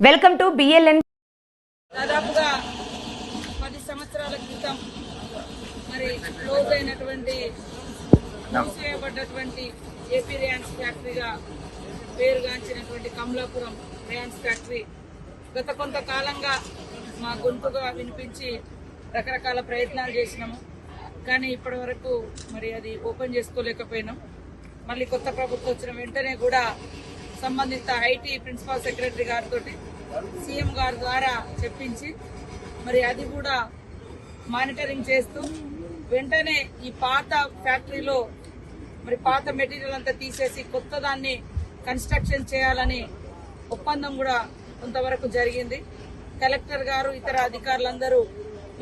Welcome to BLN దాదాపుగా పది సంవత్సరాల క్రితం మరి క్లోజ్ అయినటువంటి చేయబడ్డటువంటి ఏపీ రియాన్స్ ఫ్యాక్టరీగా పేరుగాంచినటువంటి కమలాపురం రియాన్స్ ఫ్యాక్టరీ గత కొంతకాలంగా మా గొంతుగా వినిపించి రకరకాల ప్రయత్నాలు చేసినాము. కానీ ఇప్పటి వరకు మరి అది ఓపెన్ చేసుకోలేకపోయినాం. మళ్ళీ కొత్త ప్రభుత్వం వచ్చిన వెంటనే కూడా సంబంధిత ఐటీ ప్రిన్సిపల్ సెక్రటరీ గారితో సీఎం గారి ద్వారా చెప్పించి మరి అది కూడా మానిటరింగ్ చేస్తూ వెంటనే ఈ పాత ఫ్యాక్టరీలో మరి పాత మెటీరియల్ అంతా తీసేసి కొత్త దాన్ని కన్స్ట్రక్షన్ చేయాలని ఒప్పందం కూడా కొంతవరకు జరిగింది. కలెక్టర్ గారు ఇతర అధికారులందరూ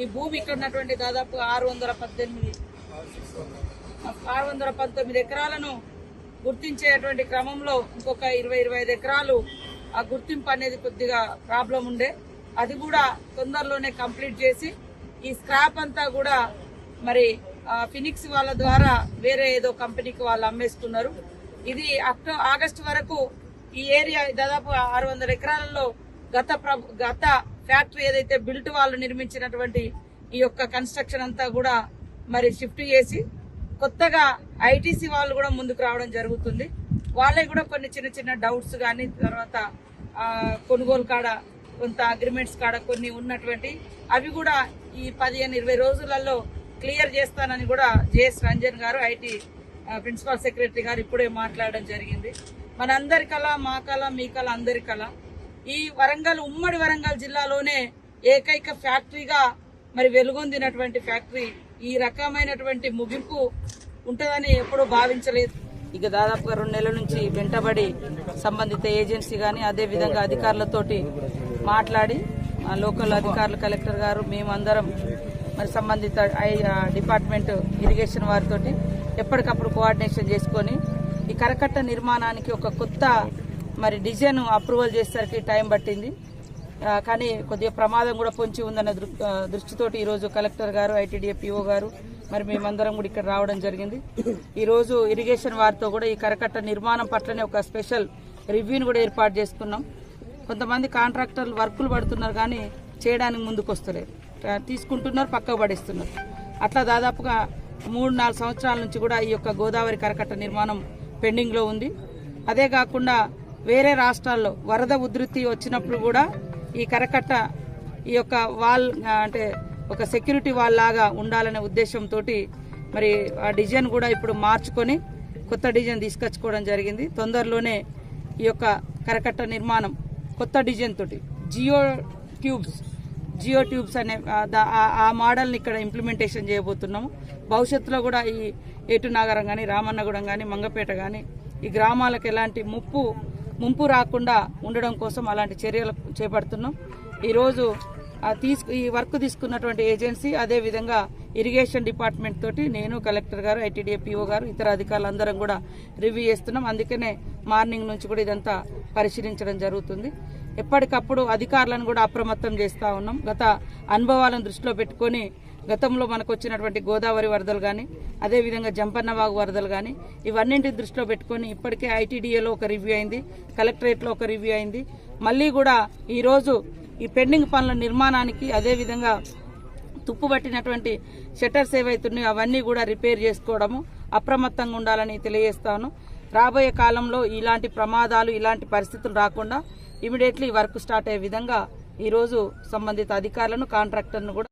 ఈ భూమి ఇక్కడ ఉన్నటువంటి దాదాపు ఆరు వందల పద్దెనిమిది ఆరు వందల పంతొమ్మిది ఎకరాలను గుర్తించేటువంటి క్రమంలో ఇంకొక ఇరవై ఇరవై ఐదు ఎకరాలు ఆ గుర్తింపు అనేది కొద్దిగా ప్రాబ్లం ఉండే. అది కూడా తొందరలోనే కంప్లీట్ చేసి ఈ స్క్రాప్ అంతా కూడా మరి ఫినిక్స్ వాళ్ళ ద్వారా వేరే ఏదో కంపెనీకి వాళ్ళు అమ్మేసుకున్నారు. ఇది అక్టో ఆగస్టు వరకు ఈ ఏరియా దాదాపు ఆరు వందల ఎకరాలలో గత ప్రభు గత ఫ్యాక్టరీ ఏదైతే బిల్ట్ వాళ్ళు నిర్మించినటువంటి ఈ యొక్క కన్స్ట్రక్షన్ అంతా కూడా మరి షిఫ్ట్ చేసి కొత్తగా ఐటీసీ వాళ్ళు కూడా ముందుకు రావడం జరుగుతుంది. వాళ్ళే కూడా కొన్ని చిన్న చిన్న డౌట్స్ కానీ తర్వాత కొనుగోలు కాడ కొంత అగ్రిమెంట్స్ కాడ కొన్ని ఉన్నటువంటి అవి కూడా ఈ పదిహేను ఇరవై రోజులలో క్లియర్ చేస్తానని కూడా జేఎస్ రంజన్ గారు ఐటీ ప్రిన్సిపల్ సెక్రటరీ గారు ఇప్పుడే మాట్లాడడం జరిగింది. మనందరి కళ మా కళ మీ కళ అందరి కళ ఈ వరంగల్ ఉమ్మడి వరంగల్ జిల్లాలోనే ఏకైక ఫ్యాక్టరీగా మరి వెలుగొందినటువంటి ఫ్యాక్టరీ ఈ రకమైనటువంటి ముగింపు ఉంటుందని ఎప్పుడూ భావించలేదు. ఇక దాదాపుగా రెండు నెలల నుంచి వెంటబడి సంబంధిత ఏజెన్సీ కానీ అదే విధంగా అధికారులతోటి మాట్లాడి ఆ లోకల్ అధికారులు కలెక్టర్ గారు మేమందరం మరి సంబంధిత డిపార్ట్మెంట్ ఇరిగేషన్ వారితోటి ఎప్పటికప్పుడు కోఆర్డినేషన్ చేసుకొని ఈ కరకట్ట నిర్మాణానికి ఒక కొత్త మరి డిజైన్ అప్రూవల్ చేసేసరికి టైం పట్టింది. కానీ కొద్దిగా ప్రమాదం కూడా పొంచి ఉందన్న దృ- దృష్టితోటి ఈరోజు కలెక్టర్ గారు ఐటీడీఏ పిఓ గారు మరి మేమందరం కూడా ఇక్కడ రావడం జరిగింది. ఈరోజు ఇరిగేషన్ వారితో కూడా ఈ కరకట్ట నిర్మాణం పట్లనే ఒక స్పెషల్ రివ్యూని కూడా ఏర్పాటు చేసుకున్నాం. కొంతమంది కాంట్రాక్టర్లు వర్కులు పడుతున్నారు కానీ చేయడానికి ముందుకు వస్తలేరు తీసుకుంటున్నారు పక్క పడేస్తున్నారు. అట్లా దాదాపుగా మూడు నాలుగు సంవత్సరాల నుంచి కూడా ఈ యొక్క గోదావరి కరకట్ట నిర్మాణం పెండింగ్లో ఉంది. అదే కాకుండా వేరే రాష్ట్రాల్లో వరద ఉధృతి వచ్చినప్పుడు కూడా ఈ కరకట్ట ఈ యొక్క వాల్ అంటే ఒక సెక్యూరిటీ వాల్ లాగా ఉండాలనే ఉద్దేశంతో మరి ఆ డిజైన్ కూడా ఇప్పుడు మార్చుకొని కొత్త డిజైన్ తీసుకొచ్చుకోవడం జరిగింది. తొందరలోనే ఈ యొక్క కరకట్ట నిర్మాణం కొత్త డిజైన్ తోటి జియో ట్యూబ్స్ జియో ట్యూబ్స్ అనే ఆ, దా- ఆ- ఆ మోడల్ని ఇక్కడ ఇంప్లిమెంటేషన్ చేయబోతున్నాము. భవిష్యత్తులో కూడా ఈ ఏటు నాగరం కానీ రామన్నగూడెం కానీ మంగపేట కానీ ఈ గ్రామాలకు ఎలాంటి ముప్పు ముంపు రాకుండా ఉండడం కోసం అలాంటి చర్యలు చేపడుతున్నాం. ఈరోజు తీసుకు ఈ వర్క్ తీసుకున్నటువంటి ఏజెన్సీ అదే విధంగా ఇరిగేషన్ డిపార్ట్మెంట్ తోటి నేను కలెక్టర్ గారు ఐటీడీఏ పిఓ గారు ఇతర అధికారులు అందరం కూడా రివ్యూ చేస్తున్నాం. అందుకనే మార్నింగ్ నుంచి కూడా ఇదంతా పరిశీలించడం జరుగుతుంది. ఎప్పటికప్పుడు అధికారులను కూడా అప్రమత్తం చేస్తూ ఉన్నాం. గత అనుభవాలను దృష్టిలో పెట్టుకొని గతంలో మనకు వచ్చినటువంటి గోదావరి వరదలు కానీ అదేవిధంగా జంపన్నవాగు వరదలు కానీ ఇవన్నింటి దృష్టిలో పెట్టుకొని ఇప్పటికే ఐటీడీఏలో ఒక రివ్యూ అయింది కలెక్టరేట్లో ఒక రివ్యూ అయింది. మళ్ళీ కూడా ఈరోజు ఈ పెండింగ్ పనుల నిర్మాణానికి అదేవిధంగా తుప్పు పట్టినటువంటి షట్టర్స్ ఏవైతున్నాయో అవన్నీ కూడా రిపేర్ చేసుకోవడము అప్రమత్తంగా ఉండాలని తెలియజేస్తాను. రాబోయే కాలంలో ఇలాంటి ప్రమాదాలు ఇలాంటి పరిస్థితులు రాకుండా ఇమీడియట్లీ వర్క్ స్టార్ట్ అయ్యే విధంగా ఈరోజు సంబంధిత అధికారులను కాంట్రాక్టర్ను కూడా